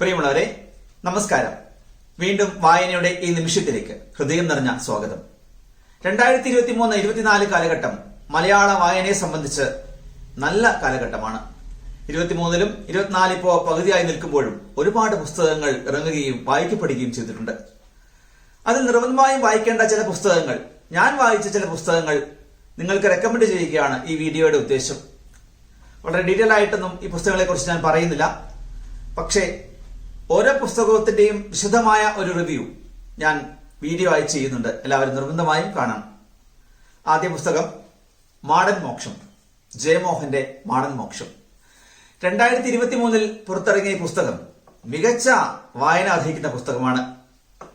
പ്രിയമുള്ളവരെ നമസ്കാരം. വീണ്ടും വായനയുടെ ഈ നിമിഷത്തിലേക്ക് ഹൃദയം നിറഞ്ഞ സ്വാഗതം. രണ്ടായിരത്തി ഇരുപത്തി മൂന്ന് ഇരുപത്തിനാല് കാലഘട്ടം മലയാള വായനയെ സംബന്ധിച്ച് നല്ല കാലഘട്ടമാണ്. ഇരുപത്തിമൂന്നിലും ഇരുപത്തിനാല് ഇപ്പോ പകുതിയായി നിൽക്കുമ്പോഴും ഒരുപാട് പുസ്തകങ്ങൾ ഇറങ്ങുകയും വായിക്കപ്പെടുകയും ചെയ്തിട്ടുണ്ട്. അതിൽ നിർബന്ധമായും വായിക്കേണ്ട ചില പുസ്തകങ്ങൾ ഞാൻ വായിച്ച ചില പുസ്തകങ്ങൾ നിങ്ങൾക്ക് റെക്കമെൻഡ് ചെയ്യുകയാണ് ഈ വീഡിയോയുടെ ഉദ്ദേശം. വളരെ ഡീറ്റെയിൽ ആയിട്ടൊന്നും ഈ പുസ്തകങ്ങളെ കുറിച്ച് ഞാൻ പറയുന്നില്ല. പക്ഷേ ഓരോ പുസ്തകത്തിന്റെയും വിശദമായ ഒരു റിവ്യൂ ഞാൻ വീഡിയോ ആയി ചെയ്യുന്നുണ്ട്. എല്ലാവരും നിർബന്ധമായും കാണണം. ആദ്യ പുസ്തകം മാടൻ മോക്ഷം. ജയമോഹന്റെ മാടൻ മോക്ഷം. രണ്ടായിരത്തി ഇരുപത്തി മൂന്നിൽ പുറത്തിറങ്ങിയ പുസ്തകം മികച്ച വായന അർഹിക്കുന്ന പുസ്തകമാണ്.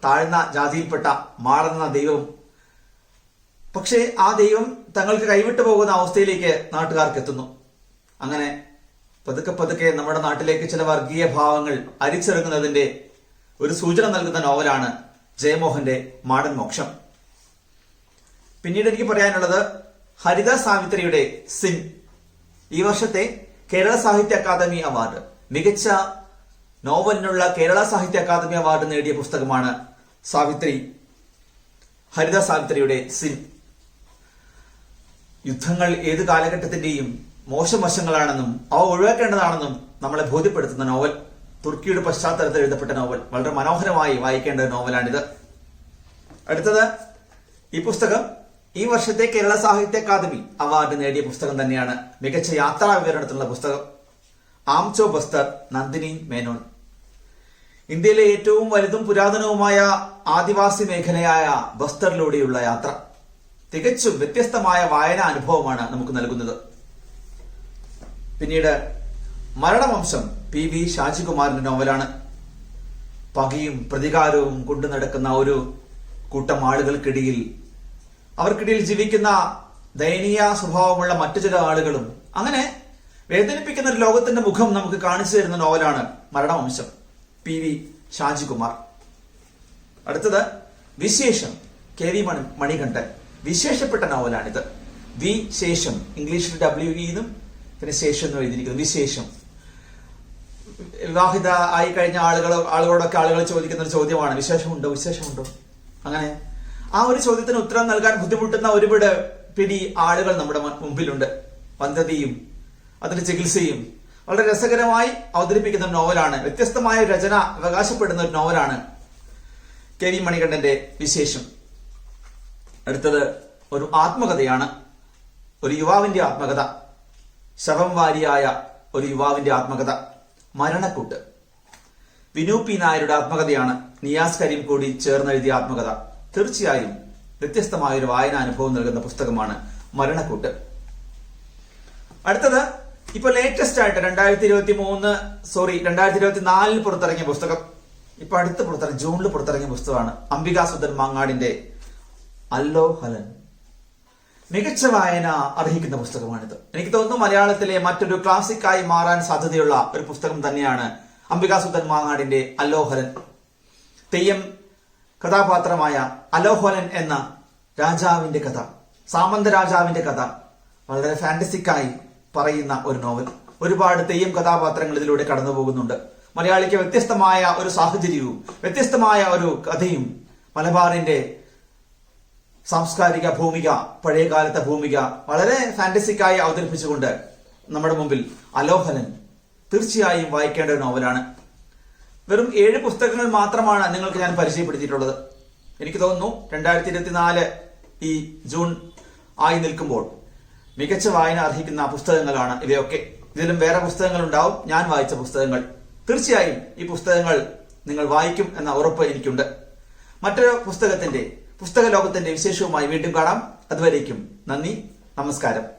താഴ്ന്ന ജാതിയിൽപ്പെട്ട മാടന്ന ദൈവം. പക്ഷേ ആ ദൈവം തങ്ങൾക്ക് കൈവിട്ടു പോകുന്ന അവസ്ഥയിലേക്ക് നാട്ടുകാർക്ക് എത്തുന്നു അങ്ങനെ പതുക്കെ പതുക്കെ നമ്മുടെ നാട്ടിലേക്ക് ചില വർഗീയ ഭാവങ്ങൾ അരിച്ചിറങ്ങുന്നതിന്റെ ഒരു സൂചന നൽകുന്ന നോവലാണ് ജയമോഹന്റെ മാടൻ മോക്ഷം. പിന്നീട് എനിക്ക് പറയാനുള്ളത് ഹരിത സാവിത്രിയുടെ സിൻ ഈ വർഷത്തെ കേരള സാഹിത്യ അക്കാദമി അവാർഡ്. മികച്ച നോവലിനുള്ള കേരള സാഹിത്യ അക്കാദമി അവാർഡ് നേടിയ പുസ്തകമാണ് സാവിത്രി ഹരിത സാവിത്രിയുടെ സിൻ. യുദ്ധങ്ങൾ ഏത് കാലഘട്ടത്തിന്റെയും മോശം വശങ്ങളാണെന്നും അവ ഒഴിവാക്കേണ്ടതാണെന്നും നമ്മളെ ബോധ്യപ്പെടുത്തുന്ന നോവൽ തുർക്കിയുടെ പശ്ചാത്തലത്തിൽ എഴുതപ്പെട്ട നോവൽ വളരെ മനോഹരമായി വായിക്കേണ്ട ഒരു നോവലാണിത്. അടുത്തത് ഈ പുസ്തകം ഈ വർഷത്തെ കേരള സാഹിത്യ അക്കാദമി അവാർഡ് നേടിയ പുസ്തകം തന്നെയാണ്. മികച്ച യാത്രാ വിവരണത്തിലുള്ള പുസ്തകം. ആംചോ ബസ്തർ നന്ദിനി മേനോൻ. ഇന്ത്യയിലെ ഏറ്റവും വലുതും പുരാതനവുമായ ആദിവാസി മേഖലയായ ബസ്തറിലൂടെയുള്ള യാത്ര. തികച്ചും വ്യത്യസ്തമായ വായനാ അനുഭവമാണ് നമുക്ക് നൽകുന്നത്. പിന്നീട് മരണവംശം പി വി ഷാജികുമാറിന്റെ നോവലാണ്. പകയും പ്രതികാരവും കൊണ്ടു നടക്കുന്ന ഒരു കൂട്ടം ആളുകൾക്കിടയിൽ അവർക്കിടയിൽ ജീവിക്കുന്ന ദയനീയ സ്വഭാവമുള്ള മറ്റു ചില ആളുകളും അങ്ങനെ വേദനിപ്പിക്കുന്ന ഒരു ലോകത്തിന്റെ മുഖം നമുക്ക് കാണിച്ചു തരുന്ന നോവലാണ് മരണവംശം പി വി ഷാജികുമാർ അടുത്തത് വിശേഷം കെ വി മണി മണികണ്ഠൻ. വിശേഷപ്പെട്ട നോവലാണിത്. വി ശേഷം ഇംഗ്ലീഷിൽ ഡബ്ല്യു ഇന്നും പിന്നെ ശേഷം എന്ന് എഴുതിയിരിക്കുന്നു. വിശേഷം. വിവാഹിത ആയി കഴിഞ്ഞ ആളുകൾ ആളുകളോടൊക്കെ ആളുകൾ ചോദിക്കുന്ന ഒരു ചോദ്യമാണ്. വിശേഷമുണ്ടോ? വിശേഷമുണ്ടോ? അങ്ങനെ. ആ ഒരു ചോദ്യത്തിന് ഉത്തരം നൽകാൻ ബുദ്ധിമുട്ടുന്ന ഒരുപാട് പിടി ആളുകൾ നമ്മുടെ മുമ്പിലുണ്ട്. പദ്ധതിയും അതിന്റെ ചികിത്സയും. വളരെ രസകരമായി അവതരിപ്പിക്കുന്ന നോവലാണ്. വ്യത്യസ്തമായ രചന അവകാശപ്പെടുന്ന ഒരു നോവലാണ് കെ വി മണികണ്ഠന്റെ വിശേഷം. അടുത്തത് ഒരു ആത്മകഥയാണ്. ഒരു യുവാവിന്റെ ആത്മകഥ. ശവം വാരിയായ ഒരു യുവാവിന്റെ ആത്മകഥ. മരണക്കൂട്ട്. വിനു പി നായരുടെ ആത്മകഥയാണ് നിയാസ് കരീം കൂടി ചേർന്നെഴുതിയ ആത്മകഥ. തീർച്ചയായും വ്യത്യസ്തമായ ഒരു വായന അനുഭവം നൽകുന്ന പുസ്തകമാണ് മരണക്കൂട്ട്. അടുത്തത് ഇപ്പൊ ലേറ്റസ്റ്റ് ആയിട്ട് രണ്ടായിരത്തി ഇരുപത്തി മൂന്ന് സോറി രണ്ടായിരത്തി ഇരുപത്തി നാലിൽ പുറത്തിറങ്ങിയ പുസ്തകം. ഇപ്പൊ അടുത്ത് പുറത്തിറങ്ങി ജൂണിൽ പുറത്തിറങ്ങിയ പുസ്തകമാണ് അംബികാ സുന്ദർ മാങ്ങാടിന്റെ അല്ലോ ഹലൻ. മികച്ച വായന അർഹിക്കുന്ന പുസ്തകമാണിത്. എനിക്ക് തോന്നുന്നു മലയാളത്തിലെ മറ്റൊരു ക്ലാസിക്കായി മാറാൻ സാധ്യതയുള്ള ഒരു പുസ്തകം തന്നെയാണ് അംബികാ സുന്ദർ മാങ്ങാടിന്റെ അലോഹരൻ. തെയ്യം കഥാപാത്രമായ അലോഹരൻ എന്ന രാജാവിന്റെ കഥ സാമന്ത രാജാവിന്റെ കഥ വളരെ ഫാന്റസിക്കായി പറയുന്ന ഒരു നോവൽ. ഒരുപാട് തെയ്യം കഥാപാത്രങ്ങൾ ഇതിലൂടെ കടന്നു പോകുന്നുണ്ട്. മലയാളിക്ക് വ്യത്യസ്തമായ ഒരു സാഹചര്യവും വ്യത്യസ്തമായ ഒരു കഥയും മലബാറിന്റെ സാംസ്കാരിക ഭൂമിക പഴയകാലത്തെ ഭൂമിക വളരെ ഫാന്റസിക്കായി അവതരിപ്പിച്ചുകൊണ്ട് നമ്മുടെ മുമ്പിൽ അലോഹനൻ തീർച്ചയായും വായിക്കേണ്ട ഒരു നോവലാണ്. വെറും ഏഴ് പുസ്തകങ്ങൾ മാത്രമാണ് നിങ്ങൾക്ക് ഞാൻ പരിചയപ്പെടുത്തിയിട്ടുള്ളത്. എനിക്ക് തോന്നുന്നു രണ്ടായിരത്തി ഇരുപത്തിനാല് ഈ ജൂൺ ആയി നിൽക്കുമ്പോൾ മികച്ച വായന അർഹിക്കുന്ന പുസ്തകങ്ങളാണ് ഇവയൊക്കെ. ഇതിലും വേറെ പുസ്തകങ്ങൾ ഉണ്ടാവും ഞാൻ വായിച്ച പുസ്തകങ്ങൾ. തീർച്ചയായും ഈ പുസ്തകങ്ങൾ നിങ്ങൾ വായിക്കും എന്ന ഉറപ്പ് എനിക്കുണ്ട്. മറ്റൊരു പുസ്തകത്തിന്റെ പുസ്തക ലോകത്തിന്റെ വിശേഷവുമായി വീണ്ടും കാണാം. അതുവരേക്കും നന്ദി നമസ്കാരം.